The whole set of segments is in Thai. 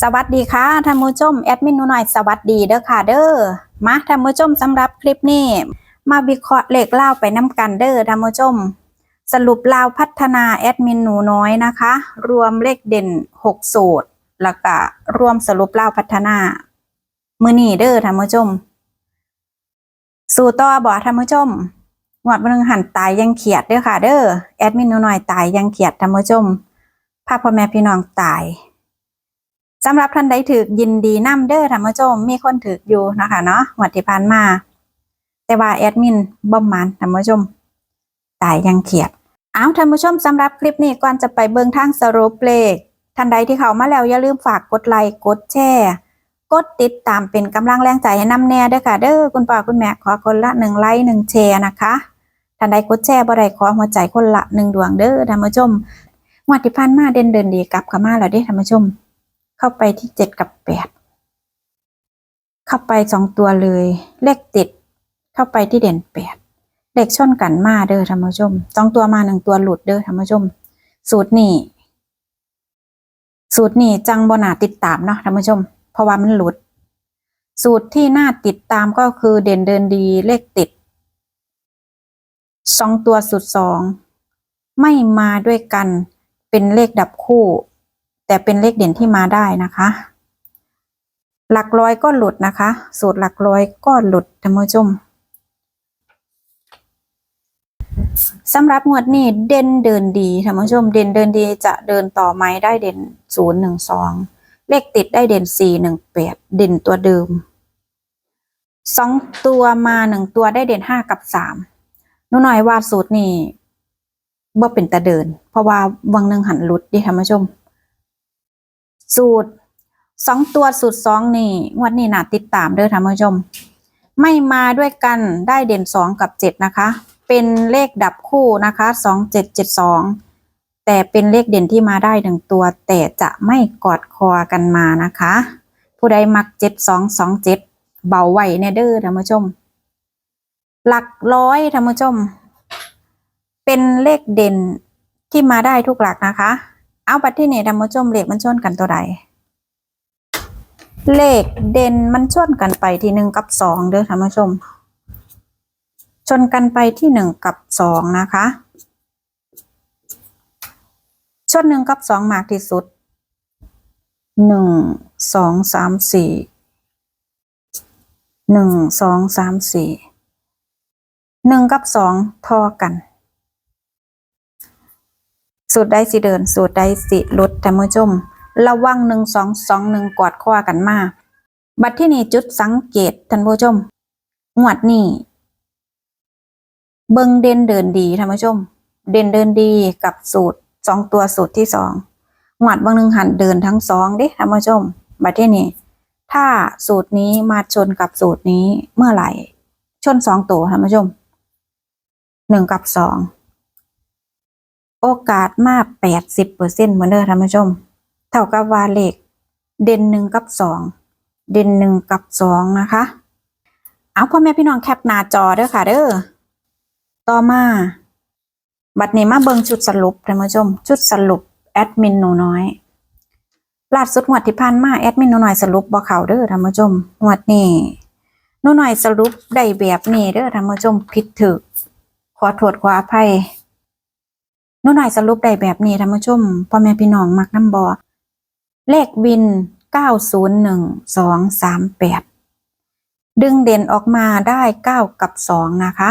สวัสดีค่ะท่านผู้ชมแอดมินหนูหน่อยสวัสดีเด้อค่ะเด้อมาท่านผู้ชมสำหรับคลิปนี้ มาวิเคราะห์เลขเล่าไปน้ำกันเด้อท่านผู้ชม สรุปลาวพัฒนาแอดมินหนูน้อยนะคะ รวมเลขเด่น6สูตรแล้วก็รวมสรุปลาวพัฒนา มือนี่เด้อท่านผู้ชม สู่ต่อบ่ท่านผู้ชมงวดวันหนึงหันตายยังเขียดเด้อค่ะ เด้อแอดมินหนูน้อยตายยังเขียดท่านผู้ชมพาพ่อแม่พี่น้องตาย สำหรับท่านใดถือยินดีนํเด้อท่านผู้ชมมีคนถืออยู่นะคะเนาะงวดที่ผ่านมา แต่ว่าแอดมินบ่มมันท่านผู้ชมตายยังเขียดเอาท่านผู้ชมสำหรับคลิปนี้ก่อนจะไปเบิ่งทางสรุปเลขท่านใดที่เข้ามาแล้วอย่าลืมฝากกดไลค์กดแชร์กดติดตามเป็นกำลังแรงใจให้นำแน่เด้อค่ะเด้อคุณพ่อคุณแม่ขอคนละหนึ่งไลค์หนึ่งแชร์นะคะท่านใดกดแชร์บ่ได้ขอหัวใจคนละหนึ่งดวงเด้อท่านผู้ชมงวดที่ผ่านมาเด่นเดินดีกลับขามาแล้วเด้อท่านผู้ชม เข้าไปที่เจ็ดกับแปดเข้าไปสองตัวเลย เลขติด เข้าไปที่เด่นแปดเลขชนกันมาเด้อท่านผู้ชมสองตัวมาหนึ่งตัวหลุดเด้อท่านผู้ชม สูตรนี้สูตรนี้จังบนาติดตามเนาะท่านผู้ชม เพราะว่ามันหลุด สูตรที่น่าติดตามก็คือเด่นเดินดีเลขติดสองตัวสุดสองไม่มาด้วยกันเป็นเลขดับคู่ แต่เป็นเลขเด่นที่มาได้นะคะ หลักร้อยก็หลุดนะคะ สูตรหลักร้อยก็หลุดท่านผู้ชมสำหรับงวดนี้เด่นเดินดีท่านผู้ชม เด่นเดินดีจะเดินต่อไหมได้เด่นศูนย์หนึ่งสองเลขติดได้เด่นสี่หนึ่งแปดเด่นตัวเดิมสองตัวมาหนึ่งตัวได้เด่นห้ากับสามหนูหน่อยว่าสูตรนี้บ่เป็นตะเดิน เพราะว่าวังหนึ่งหันหลุดดิท่านผู้ชม สูตรสองตัวสูตรสองนี่งวดนี้น่าติดตามเด้อท่านผู้ชม ไม่มาด้วยกันได้เด่นสองกับเจ็ดนะคะ เป็นเลขดับคู่นะคะสองเจ็ดเจ็ดสองแต่เป็นเลขเด่นที่มาได้หนึ่งตัว แต่จะไม่กอดคอกันมานะคะ ผู้ใดมักเจ็ดสองสองเจ็ดเบาไหวเนเด้อท่านผู้ชม หลักร้อยท่านผู้ชม เป็นเลขเด่นที่มาได้ทุกหลักนะคะ เอาบัตรที่นี่ท่านผู้ชมเลขมันชนกันตัวใด เลขเด่นมันชนกันไปที่หนึ่งกับสองเด้อท่านผู้ชม ชนกันไปที่หนึ่งกับสองนะคะ ชนหนึ่งกับสองมากที่สุดหนึ่งสองสามสี่หนึ่งสองสามสี่หนึ่งกับสองพอกัน สูตรใดสิเดิน สูตรใดสิลดท่านผู้ชมระวังหนึ่งสองสองหนึ่งกอดคอกันมา บัดที่นี่จุดสังเกตท่านผู้ชมงวดนี้เบิงเด่นเดินดีท่านผู้ชม เด่นเดินดีกับสูตรสองตัวสูตรที่สองงวดบางหนึ่งหันเดินทั้งสองด้ท่านผู้ชม บัดที่นี่ถ้าสูตรนี้มาชนกับสูตรนี้เมื่อไหร่ ชนสองตัวท่านผู้ชมหนึ่งกับสอง โอกาสมากแปดสิบเปอร์เซ็นต์เหมือนเดิมท่านผู้ชม เท่ากับว่าเลขเด่นหนึ่งกับสองเด่นหนึ่งกับสองนะคะ เอาพ่อแม่พี่น้องแคปหน้าจอเด้อค่ะเด้อต่อมา บัดนี้มาเบิ่งชุดสรุปท่านผู้ชม ชุดสรุปแอดมินหนูน้อยล่าสุดงวดที่ผ่านมาแอดมินหนูน้อยสรุปบ่เข้าเด้อท่านผู้ชมงวดนี้หนูน้อยสรุปได้แบบนี้เด้อท่านผู้ชมผิดถูกขอโทษขออภัย นูหน่อยสรุปได้แบบนี้ท่านผู้ชมพ่อแม่พี่น้องมักน้ำบอเลขวิน 901238 ดึงเด่นออกมาได้ 9 กับ 2 นะคะ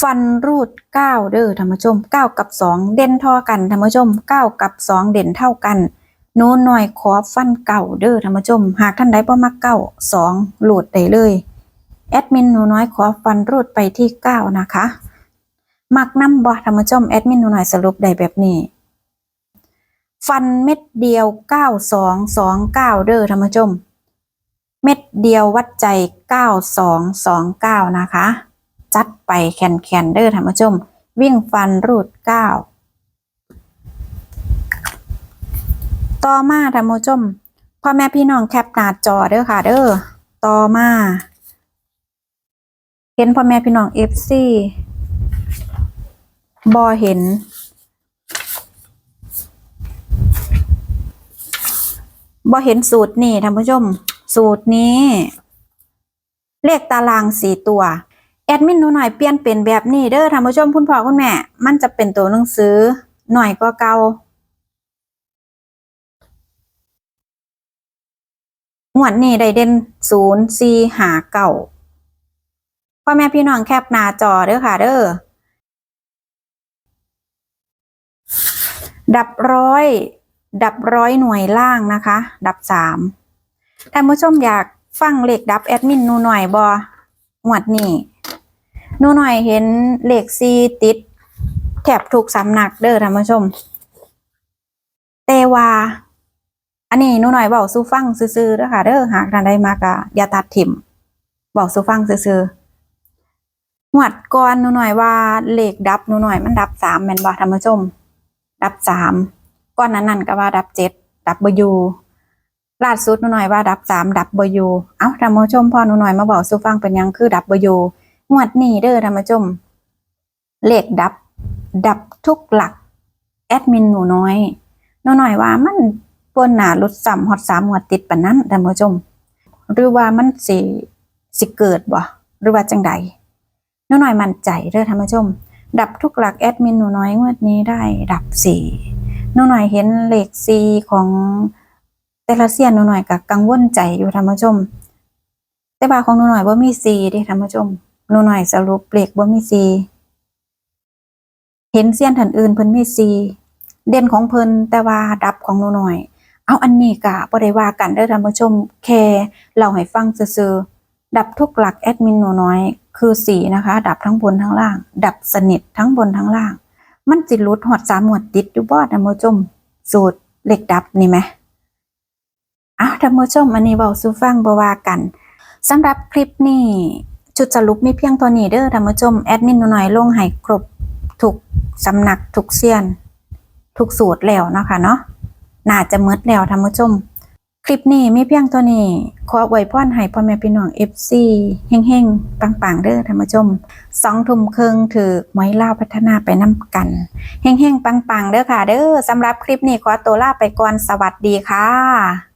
ฟันรูด 9 เด้อท่านผู้ชม 9 กับ 2 เด่นเท่ากันท่านผู้ชม 9 กับ 2 เด่นเท่ากันหนูหน่อยขอฟันเก่าเด้อท่านผู้ชม หากท่านใดบ่มักเก้า2หลุดได้เลยแอดมินหนูน้อยขอฟันรูดไปที่ 9 นะคะ มักน้ำบอท่านผู้ชมแอดมินหนูหน่อยสรุปได้แบบนี้ ฟันเม็ดเดียว9229เด้อท่านผู้ชม เม็ดเดียววัดใจ9229นะคะ จัดไปแคนแคนๆเด้อท่านผู้ชม วิ่งฟันรูด9ต่อมาท่านผู้ชมพ่อแม่พี่น้องแคปหน้าจอเด้อค่ะ เด้อต่อมา เห็นพ่อแม่พี่น้อง FC บอเห็นบบ่เห็นสูตรนี่ท่านผู้ชม สูตรนี้ เลขตารางสี่ตัว แอดมินหนูหน่อยเปลี่ยนเป็นแบบนี้เด้อท่านผู้ชมคุณพ่อคุณแม่ มันจะเป็นตัวหนังสือหน่อยกว่าเก่างวดนี้ได้เด่นศูนย์สี่หาเก่าพ่อแม่พี่น้องแคปหน้าจอเด้อค่ะเด้อ ดับร้อย ดับร้อยหน่วยล่างนะคะ ดับสามท่านผู้ชมอยากฟังเลขดับแอดมินนูหน่อยบอหวดนี่นูหน่อยเห็นเลขซีติด แถบถูกสำนักเด้อท่านผู้ชมแต่ว่าอันนี้นูหน่อยบอกสู้ฟังซื่อๆเด้อค่ะเด้อหากท่านใดมากะอย่าตัดถิ่มบอกสู้ฟังซื่อๆหวดก่อนนูหน่อยว่าเลขดับนูหน่อยมันดับสามแมนบ่ท่านผู้ชม ดับสามก้อนนั้นนั่นก็ว่าดับเจ็ดดับเบยูล่าสุดหนูหน่อยว่าดับสามดับเบยูเอ้าท่านผู้ชมพ่อหนูหน่อยมาบอกสู้ฟังเป็นยังคือดับเบยูงวดนี้เด้อท่านผู้ชม เลขดับ ดับทุกหลัก แอดมินหนูน้อยหนูหน่อยว่ามันปวนหนาลดซ้ำฮอดสามงวดติดปนนั้นท่านผู้ชม หรือว่ามันสิสิเกิดบ่หรือว่าจังใดหนูหน่อยมั่นใจเด้อท่านผู้ชม ดับทุกหลักแอดมินหนูน้อยงวดนี้ได้ดับสี่หนูหน่อยเห็นเลขซีของแต่ละเซียนหนูหน่อยกับกังวลใจอยู่ท่านผู้ชม แต่ว่าของหนูหน่อยว่ามีซีเด้ท่านผู้ชมหนูหน่อยสรุปเลขว่ามีซีเห็นเซียนท่านอื่นเพิ่นมีซีเด่นของเพิ่นแต่ว่าดับของหนูหน่อย เอาอันนี้กะบ่ได้ว่ากันเด้อท่านผู้ชมแค่เราให้ฟังซื่อๆ ดับทุกหลักแอดมินหนูน้อย คือสีนะคะ ดับทั้งบนทั้งล่าง ดับสนิททั้งบนทั้งล่าง มันจิรุดหอดสามหมวดติดอยู่บ่ท่านผู้ชมสูตรเหล็กดับนี่ไหมอ้าวท่านผู้ชมอันนี้เบาสู่ฟังบวากันสำหรับคลิปนี้ชุดสรุปมีเพียงเท่านี้เด้อท่านผู้ชมแอดมินหนูน้อยลงให้ครบทุกสำนักทุกเซียนทุกสูตรแล้วนะคะเนาะน่าจะหมดแล้วท่านผู้ชม คลิปนี้มีเพียงเท่านี้ ขออวยพรให้พ่อแม่พี่น้อง FC เฮงๆ ปังๆ เด้อท่านผู้ชมสองทุ่มครึ่งถือไม้ล่าพัฒนาไปน้ำกัน เฮงๆ ปังๆ เด้อค่ะ เด้อสำหรับคลิปนี้ขอตัวลาไปก่อน สวัสดีค่ะ